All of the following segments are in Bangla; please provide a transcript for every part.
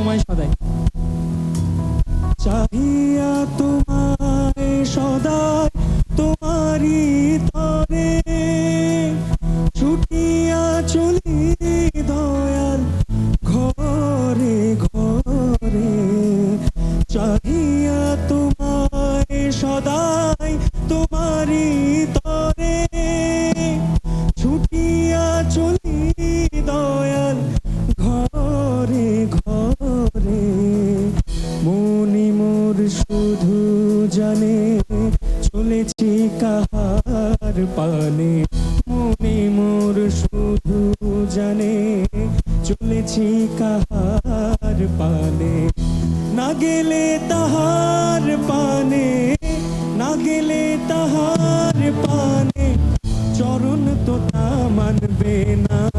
mais না গেলে তাহার পানে না গেলে তাহার পানে চরণ তো তা মানবে না।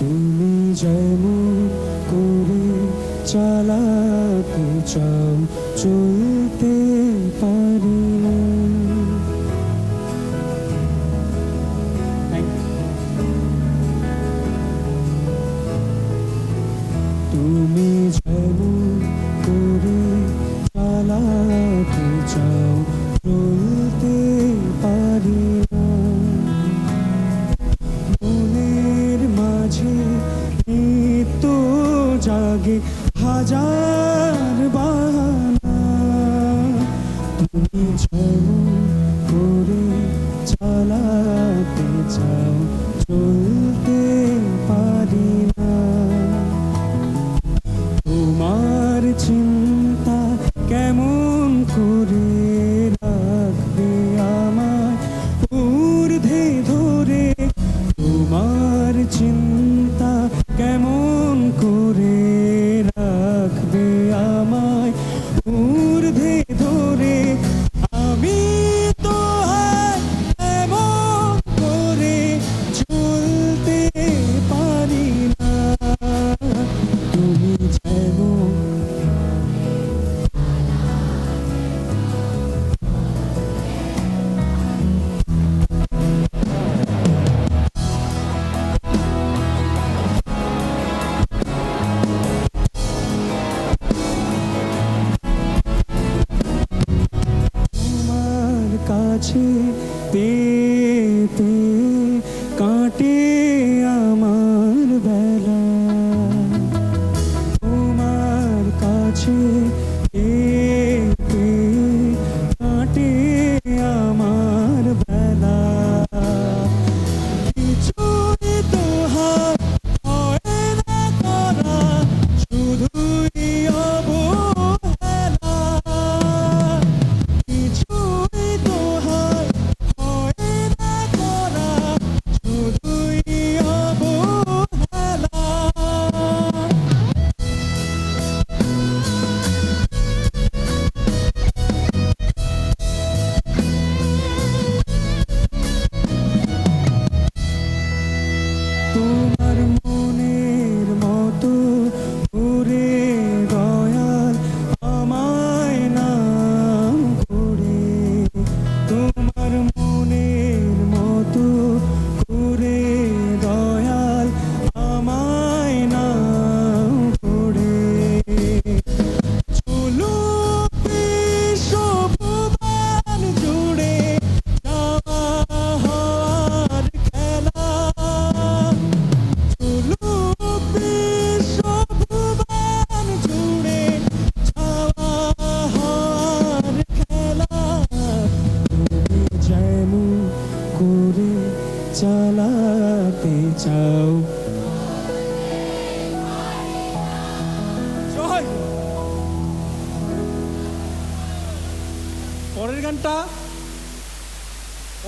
তুমি যেমন করে চালাতে চাও চলে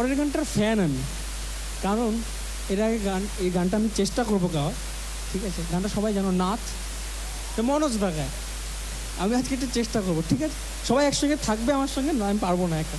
পরের গানটার ফ্যান আমি। কারণ এর আগে গান, এই গানটা আমি চেষ্টা করব গাওয়া ঠিক আছে? গানটা সবাই জানো নাচ তো মনোজ দাগায় আমি আজকে একটু চেষ্টা করব, ঠিক আছে? সবাই একসঙ্গে থাকবে আমার সঙ্গে, না, আমি পারব না একা।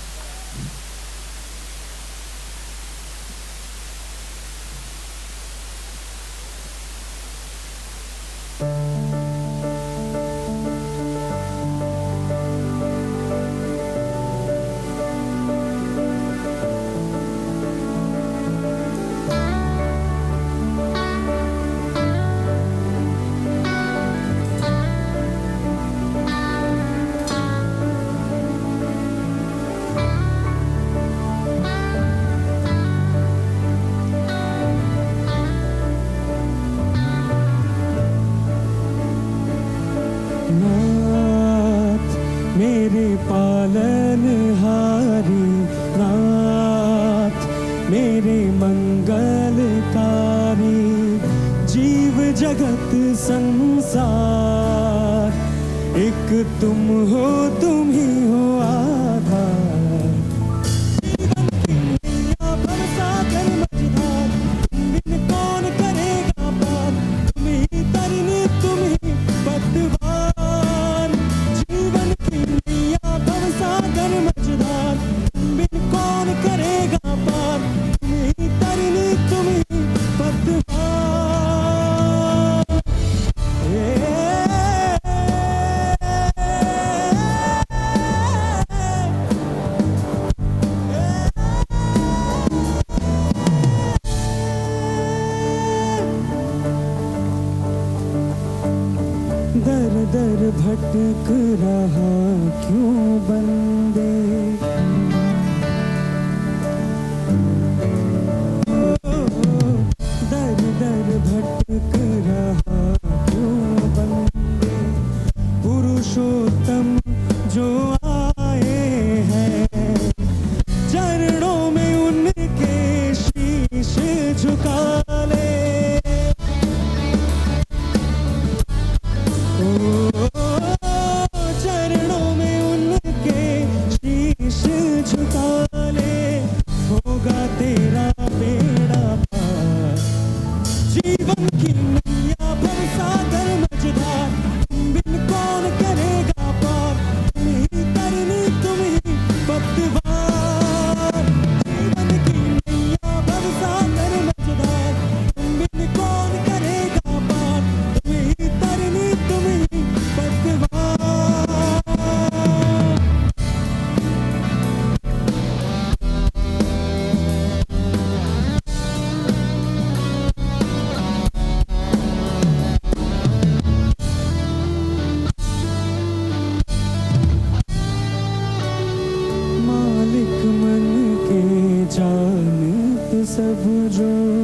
जगत संसार एक तुम हो तुम ही हो। दर दर भटक रहा क्यों बंदे? serve a